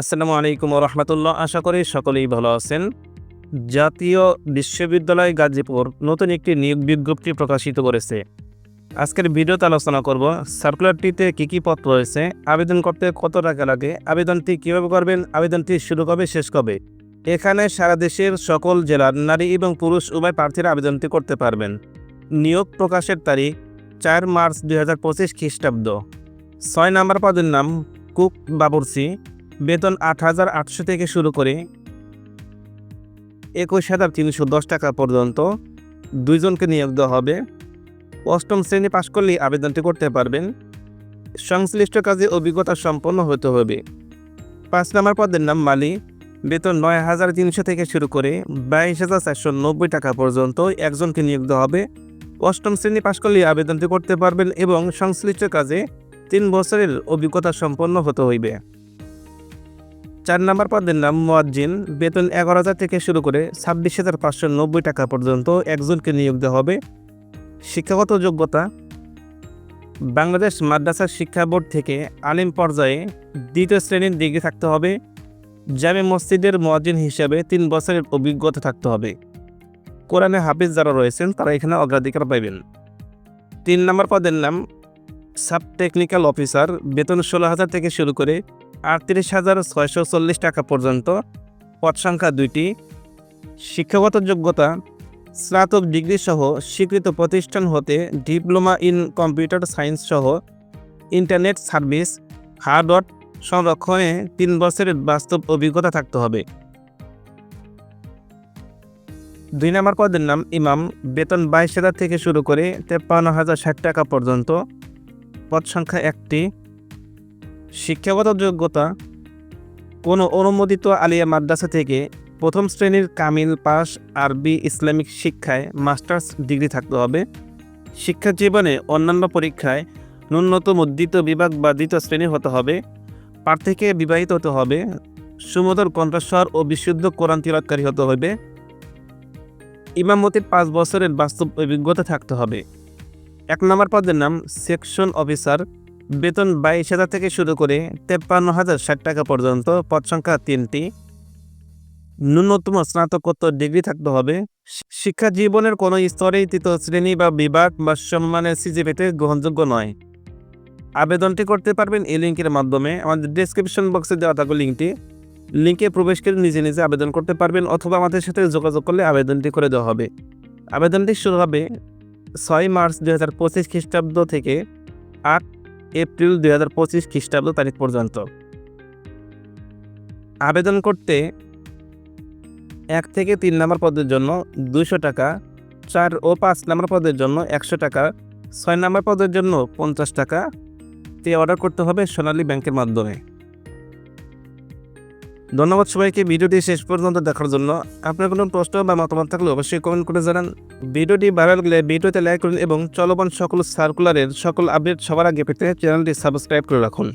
আসসালামু আলাইকুম রহমতুল্লাহ আশা করি সকলেই ভালো আছেন। জাতীয় বিশ্ববিদ্যালয় গাজীপুর নতুন একটি নিয়োগ বিজ্ঞপ্তি প্রকাশিত করেছে। আজকের ভিডিওতে আলোচনা করব, সার্কুলারটিতে কী কী পত্র রয়েছে, আবেদন করতে কত টাকা লাগে, আবেদনটি কীভাবে করবেন, আবেদনটি শুরু কবে, শেষ কবে? এখানে সারা দেশের সকল জেলার নারী এবং পুরুষ উভয় প্রার্থীরা আবেদনটি করতে পারবেন। নিয়োগ প্রকাশের তারিখ, চার মার্চ দুই হাজার পঁচিশ খ্রিস্টাব্দ। ছয় নম্বর পদের নাম কুক বাবুরসি বেতন আট হাজার আটশো থেকে শুরু করে একুশ হাজার তিনশো দশ টাকা পর্যন্ত দুইজনকে নিয়োগ দেওয়া হবে। অষ্টম শ্রেণি পাশ করলেই আবেদনটি করতে পারবেন। সংশ্লিষ্ট কাজে অভিজ্ঞতা সম্পন্ন হতে হবে। পাঁচ নম্বর পদের নাম মালি। বেতন নয় হাজার তিনশো থেকে শুরু করে বাইশ হাজার চারশো নব্বই টাকা পর্যন্ত একজনকে নিয়োগ দেওয়া হবে। অষ্টম শ্রেণি পাশ করলে আবেদনটি করতে পারবেন এবং সংশ্লিষ্ট কাজে তিন বছরের অভিজ্ঞতা সম্পন্ন হতে হইবে। চার নম্বর পদের নাম মোয়াজ্জিন। বেতন এগারো হাজার থেকে শুরু করে ছাব্বিশ হাজার পাঁচশো নব্বই টাকা পর্যন্ত একজনকে নিয়োগ দেওয়া হবে। শিক্ষাগত যোগ্যতা। বাংলাদেশ মাদ্রাসা শিক্ষা বোর্ড থেকে আলিম পর্যায়ে দ্বিতীয় শ্রেণির ডিগ্রি থাকতে হবে। জামে মসজিদের মোয়াজ্জিন হিসাবে তিন বছরের অভিজ্ঞতা থাকতে হবে। কোরআনে হাফিজ যারা রয়েছেন, তারা এখানে অগ্রাধিকার পাইবেন। তিন নম্বর পদের নাম সাব টেকনিক্যাল অফিসার। বেতন ষোলো হাজার থেকে শুরু করে আটত্রিশ হাজার ছয়শো চল্লিশ টাকা পর্যন্ত। পদ সংখ্যা দুইটি। শিক্ষাগত যোগ্যতা, স্নাতক ডিগ্রি সহ স্বীকৃত প্রতিষ্ঠান হতে ডিপ্লোমা ইন কম্পিউটার সায়েন্স সহ ইন্টারনেট সার্ভিস হার্ডওয়ার সংরক্ষণে তিন বছরের বাস্তব অভিজ্ঞতা থাকতে হবে। দুই নম্বর পদের নাম ইমাম। বেতন বাইশ হাজার থেকে শুরু করে তেপ্পান্ন হাজার ষাট টাকা পর্যন্ত। পদ সংখ্যা একটি। শিক্ষাগত যোগ্যতা, কোনো অনুমোদিত আলিয়া মাদ্রাসা থেকে প্রথম শ্রেণির কামিল পাস আরবি ইসলামিক শিক্ষায় মাস্টার্স ডিগ্রি থাকতে হবে। শিক্ষা জীবনে অন্যান্য পরীক্ষায় ন্যূনতম দ্বিতীয় বিভাগ বা দ্বিতীয় শ্রেণি হতে হবে। প্রার্থীকে বিবাহিত হতে হবে। সুমধুর কণ্ঠস্বর ও বিশুদ্ধ কোরআন তিরৎকারী হতে হবে। ইমামতির পাঁচ বছরের বাস্তব অভিজ্ঞতা থাকতে হবে। এক নম্বর পদের নাম সেকশন অফিসার। বেতন বাইশ হাজার থেকে শুরু করে তেপ্পান্ন হাজার ষাট টাকা পর্যন্ত, পদ সংখ্যা তিনটি। ন্যূনতম স্নাতকোত্তর ডিগ্রি থাকতে হবে। শিক্ষা জীবনের কোনো স্তরেই তৃতীয় শ্রেণি বা বিভাগ বা সম্মানের সিজিপিতে গ্রহণযোগ্য নয়। আবেদনটি করতে পারবেন এই লিঙ্কের মাধ্যমে। আমাদের ডিসক্রিপশন বক্সে দেওয়া থাকবে লিঙ্কটি। লিঙ্কে প্রবেশ করে নিজে নিজে আবেদন করতে পারবেন অথবা আমাদের সাথে যোগাযোগ করলে আবেদনটি করে দেওয়া হবে। আবেদনটি শুরু হবে ছয় মার্চ দুই হাজার পঁচিশ খ্রিস্টাব্দ থেকে আট এপ্রিল দুই হাজার পঁচিশ খ্রিস্টাব্দ তারিখ পর্যন্ত। আবেদন করতে এক থেকে তিন নম্বর পদের জন্য দুশো টাকা, চার ও পাঁচ নম্বর পদের জন্য একশো টাকা, ছয় নম্বর পদের জন্য পঞ্চাশ টাকা। তে অর্ডার করতে হবে সোনালী ব্যাংকের মাধ্যমে। ধন্যবাদ সবাইকে। ভিডিওটি শেষ পর্যন্ত দেখার জন্য আপনার কোনো প্রশ্ন বা মতামত থাকলে অবশ্যই কমেন্ট করে জানান। ভিডিওটি ভাইরাল গেলে ভিডিওতে লাইক করুন এবং চলমান সকল সার্কুলারের সকল আপডেট সবার আগে পেতে চ্যানেলটি সাবস্ক্রাইব করে রাখুন।